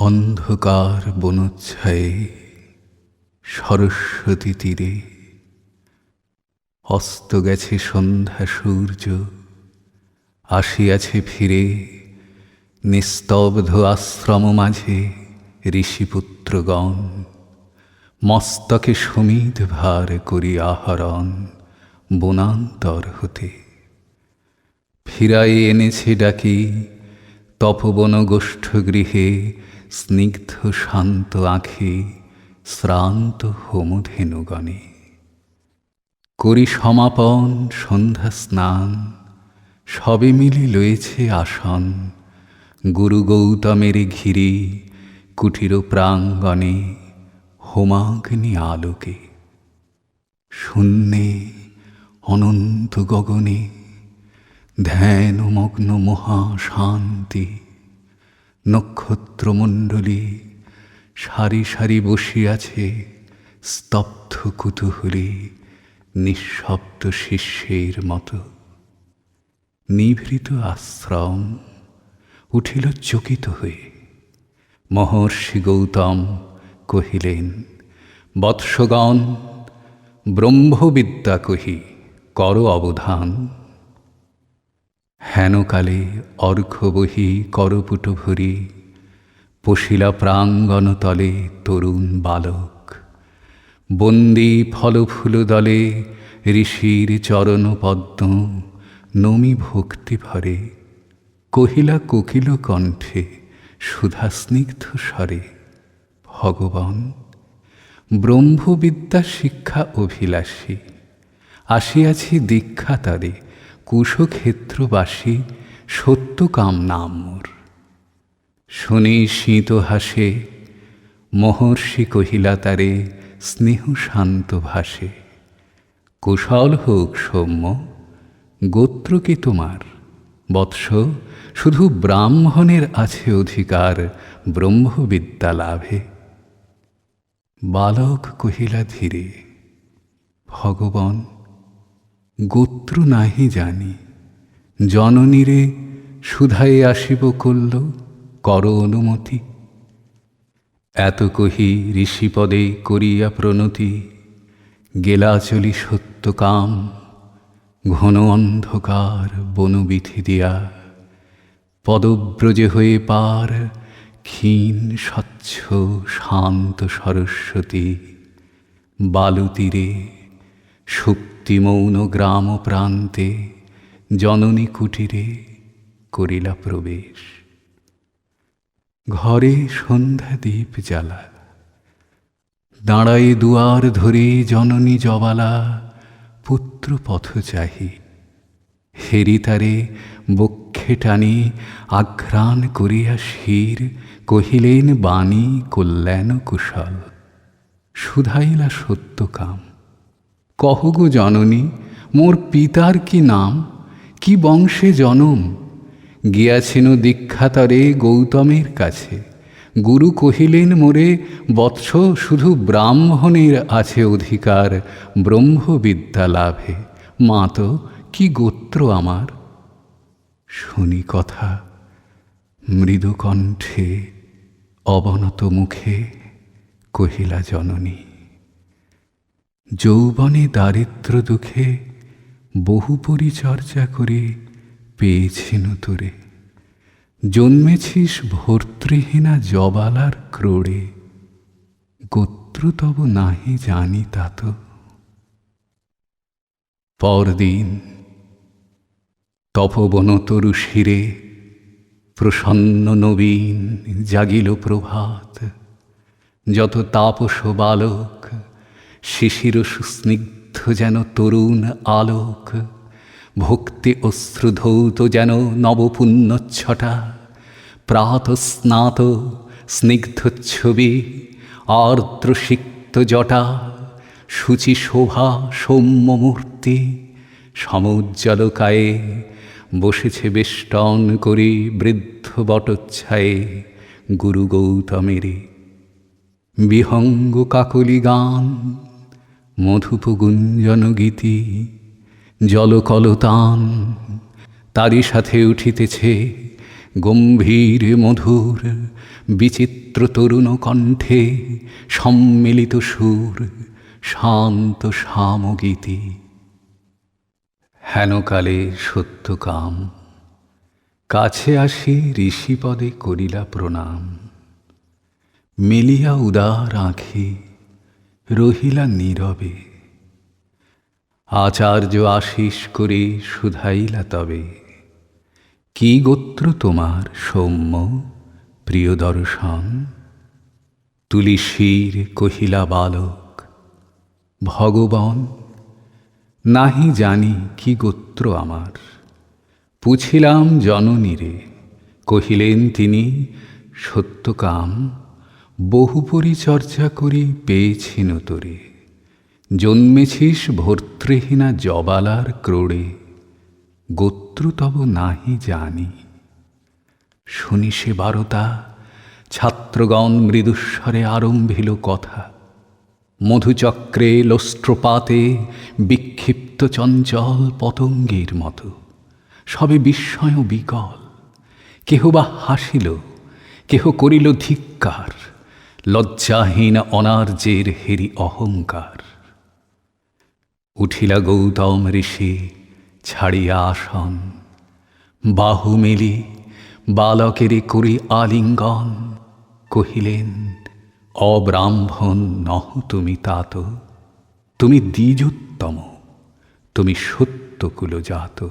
অন্ধকার বনচ্ছায়ে সরস্বতী তীরে। অস্ত গেছে সন্ধ্যা সূর্য, আসিয়াছে ফিরে নিস্তব্ধ আশ্রম মাঝে ঋষিপুত্রগণ। মস্তকে সমিধ ভার করি আহরণ বনান্তর হতে। ফিরাই এনেছে ডাকি তপবন গোষ্ঠ গৃহে স্নিগ্ধ শান্ত আঁখে, শ্রান্ত হোমধেনুগণে করি সমাপন সন্ধ্যা স্নান, সবে মিলে লয়েছে আসন। গুরু গৌতমের ঘিরে, কুটির প্রাঙ্গণে, হোমাগ্নি আলোকে। শূন্যে, অনন্ত গগনে ধ্যানমগ্ন মহাশান্তি নক্ষত্রমণ্ডলী সারি সারি বসিয়াছে স্তব্ধ কুতূহলী, নিঃশব্দ শিষ্যের মতো। নিভৃত আশ্রম উঠিল চকিত হয়ে। মহর্ষি গৌতম কহিলেন, বৎসগণ, ব্রহ্মবিদ্যা কহি, কর অবধান। হেনকালে অর্ঘ্য বহি করপুট ভরি, পশিলা প্রাঙ্গণ তলে তরুণ বালক। বন্দি ফলফুল দলে ঋষির চরণ পদ্ম নমি ভক্তি ভরে, কহিলা কোকিল কণ্ঠে সুধাস্নিগ্ধ স্বরে, ভগবান, ব্রহ্মবিদ্যা শিক্ষা অভিলাষী, আসিয়াছি দীক্ষা তারে কুশক্ষেত্রবাসী, সত্যকাম নাম মোর শুনি শীত হাসে, মহর্ষি কহিলা তারে, স্নেহ শান্ত ভাসে। কুশল হোক সৌম্য, গোত্র কি তোমার? বৎস, শুধু ব্রাহ্মণের আছে অধিকার, ব্রহ্মবিদ্যা লাভে। বালক কহিলা ধীরে, ভগবান গোত্র নাহি জানি। জননীরে সুধায়ে আসিব করল, কর অনুমতি। এত কহি ঋষিপদে করিয়া প্রণতি গেলা চলি সত্যকাম, ঘন অন্ধকার বনবিধি দিয়া। পদব্রজে হয়ে পার ক্ষীণ, স্বচ্ছ, শান্ত সরস্বতী, বালুতীরে সুপ্তিমৌন গ্রাম প্রান্তে জননী কুটিরে করিলা প্রবেশ। ঘরে সন্ধ্যা দ্বীপ জ্বালা। দাঁড়াই দুয়ার ধরে জননী জবালা, পুত্র পথ চাহি। হেরি তারে বক্ষে টানি আঘ্রাণ করিয়া শির, কহিলেন, বাণী কল্যাণ কুশল শুধাইলা সত্যকাম। কহ গো জননী, মোর পিতার কি নাম? কি বংশে জনম? গিয়াছেন দীক্ষাতরে গৌতমের কাছে। গুরু কহিলেন, মোরে বৎস শুধু ব্রাহ্মণের আছে অধিকার, ব্রহ্মবিদ্যা লাভে। মা তো, কি গোত্র আমার? শুনি কথা, মৃদুকণ্ঠে অবনত মুখে কহিলা জননী। যৌবনে দারিদ্র দুঃখে বহু পরিচর্যা করে পেয়েছিন নতুরে। জন্মেছিস ভর্তৃহীনা জবালার ক্রোড়ে। গোত্র তব নাহি জানি তাত পরদিন তপবন তরু শিরে প্রসন্ন নবীন জাগিল প্রভাত। যত তাপস বালক শিশির সুস্নিগ্ধ যেন তরুণ আলোক, ভক্তি অশ্রুধৌত যেন নবপুণ্যচ্ছটা প্রাতস্নাত স্নিগ্ধ ছবি, আর্দ্রসিক্ত জটা শুচি শোভা সৌম্য মূর্তি সমুজ্জ্বলকায়ে বসেছে বেষ্টন করি বৃদ্ধ বটচ্ছায়ে গুরু গৌতমেরে বিহঙ্গ কাকলি গান মধুপ গুঞ্জন গীতি জলকলতান তারই সাথে উঠিতেছে গম্ভীর মধুর, বিচিত্র তরুণ কণ্ঠে সম্মিলিত সুর, শান্ত সামগীতি হেনকালে সত্যকাম, কাছে আসি ঋষিপদে করিলা প্রণাম। মিলিয়া উদার আঁখি রহিলা নীরবে। আচার্য আশিস করে শুধাইলা তবে। কি গোত্র তোমার সৌম্য, প্রিয় দর্শন? তুলিশির কহিলা বালক, ভগবান, নাহি জানি কি গোত্র আমার। পুছিলাম জননীরে, কহিলেন তিনি সত্যকাম বহু পরিচর্যা করি পেয়েছি নতরে জন্মেছিস ভর্তৃহীনা জবালার ক্রোড়ে। গোত্র তব নাহি জানি। শুনি সে বারতা, ছাত্রগণ মৃদুস্বরে আরম্ভিল কথা। মধুচক্রে লোস্ট্রপাতে বিক্ষিপ্ত চঞ্চল পতঙ্গের মতো। সবে বিস্ময় বিকল। কেহ বা হাসিল, কেহ করিল ধিক্কার। লজ্জাহীন অনার্যের হেরি অহংকার। উঠিলা গৌতম ঋষি, ছাড়িয়া আসন। বাহু মেলি বালকেরে করি আলিঙ্গন। কহিলেন, অব্রাহ্মণ নহ তুমি তাত। তুমি দ্বিজোত্তম, তুমি সত্যকুল জাত